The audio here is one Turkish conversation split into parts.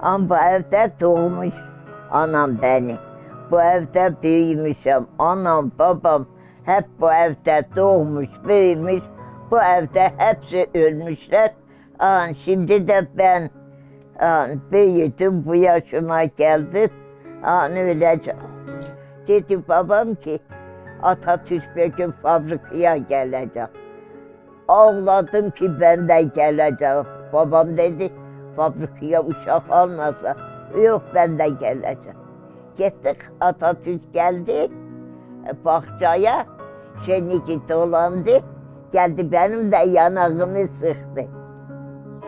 Ama bu evde doğmuş anam beni. Bu evde büyümüşüm. Anam, babam hep bu evde doğmuş, büyümüş. Bu evde hepsi ölmüşler. Aa, şimdi de ben aa, büyüdüm, bu yaşıma geldim. Aa, öleceğim. Dedi babam ki Atatürk bir gün fabrikaya gelecek. Ağladım ki ben de geleceğim. Babam dedi fabrikaya uşak almasa yok ben de geleceğim. Gittik Atatürk geldi e, bahçeye şeniki dolandı. Geldi benim de yanağımı sıktı.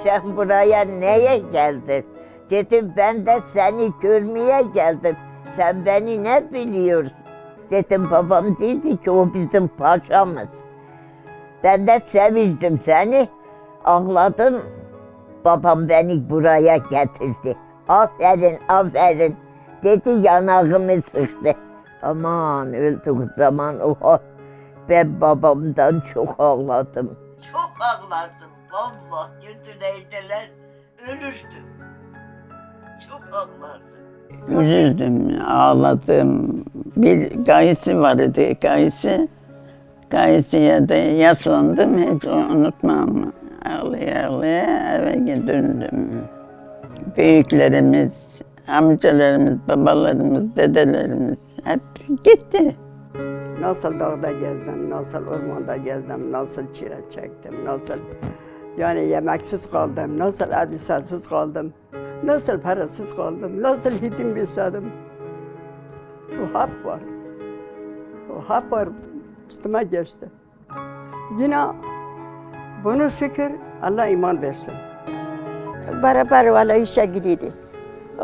Sen buraya neye geldin? Dedim ben de seni görmeye geldim. Sen beni ne biliyorsun? Dedim babam dedi ki o bizim paşamız. Ben de sevindim seni. Ağladım. Babam beni buraya getirdi. Aferin, aferin. Dedi yanağımı sıktı. Aman öldük zaman o ben babamdan çok ağladım. Çok ağladım. Vallahi götüreydiler ölürdüm. Çok ağlardım. Üzüldüm, ağladım. Bir gayesi vardı, gayesi. Gayesiye de yaslandım, hiç unutmam. Ağlaya ağlaya eve döndüm. Büyüklerimiz, amcalarımız, babalarımız, dedelerimiz hep gitti. Nasıl dağda gezdim, nasıl ormanda gezdim, nasıl çile çektim, nasıl yani yemeksiz kaldım, nasıl elbisesiz kaldım, nasıl parasız kaldım, nasıl hidim besledim. O hap var. O hap var üstüme geçti. Yine bunu şükür Allah iman versin. beraber valla işe gidiyordu.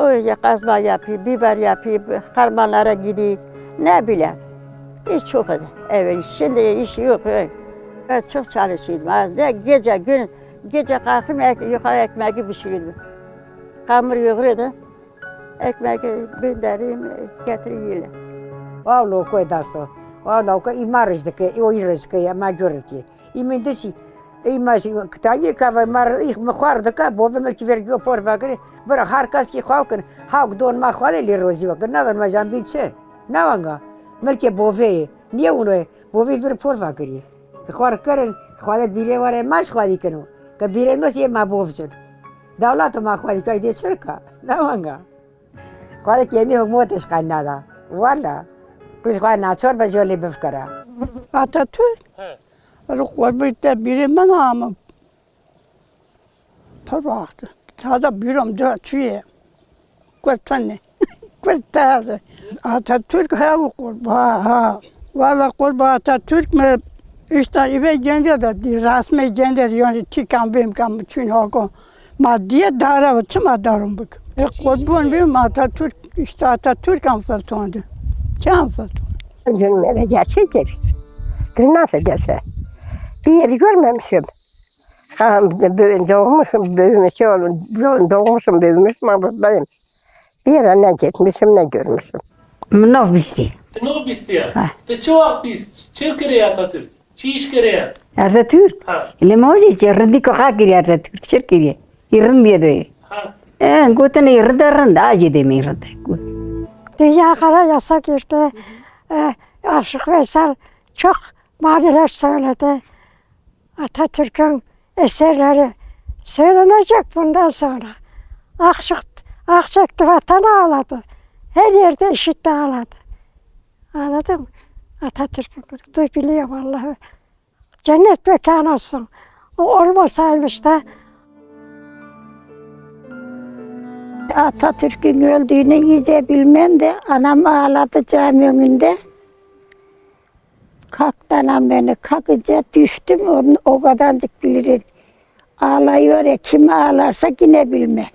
O ya kazma yapıyor, biber yapıyor, harmanlara gidiyor. Ne bileyim. İş çok idi. Evet, şimdi iş yok. Evet, çok çalışıyordum. Ne gece gün, gece kalkıp ek, yukarı ekmeği pişiriyordum. Hamur yoğuruyordu. Ekmeği göndereyim, getireyim. Wow, loco é dasto. Wow, loco i marz de que o iris que é maior que. E e tá aí que vai mar ich me guarda cá, bo me que ver que por vagre. Bara har kas ki khawken, hawk don ma khale li rozi vak, nada ma jambi che. Navanga. Melke bove, niye uno bove ver por vagre. Que khar karen, khale bire vare mas khali keno. Que bire no si ma bovchen. Davlat ma khali kai de cerca. Navanga. Khale ki mi motes kanada. Valla. Biz khale na chor ba joli befkara. Atatürk. Öyle gurbette biri ben ama parvaktı. Tada birim de tüye. Kurtanne. Kurtardı. Atatürk ha bu kurba ha. Valla kurba Atatürk mi işte eve gende de rasme gende de yani tikan benim kam için hakon. Maddiye dara ve tüm adarım bak. E kurban benim Atatürk işte Atatürk am faltondu. Kim faltondu? Günlere gerçektir. Gün nasıl gelse bir yeri görmemişim. Ha, doğmuşum, büyümüşüm, şey doğmuşum, büyümüşüm, ama buradayım. Bir yere ne gitmişim, ne görmüşüm. Mnogo bisti. Mnogo bisti ya. Te çoğak bist, çel kereye Atatürk, çiş kereye. Atatürk? Ha. İle mozi, çerrindi koha kereye Atatürk, çer kereye. İrın bir de. Ha. E, gutene irrında irrında, acı demi irrında. Dünya kadar yasak yurtta, e, Aşık Veysel çok maniler söyledi. Atatürk'ün eserleri söylenecek bundan sonra. Akşık, akçaktı vatanı ağladı. Her yerde işitti ağladı. Anladın mı? Atatürk'ün biliyorum Allah'ı. Cennet mekan olsun. O olmasaymış da Atatürk'ün öldüğünü iyice bilmem de anam ağladı cami önünde. Kalktı anam beni kalkınca düştüm onu o kadarcık bilirim. Ağlıyor ya kim ağlarsa yine bilmem.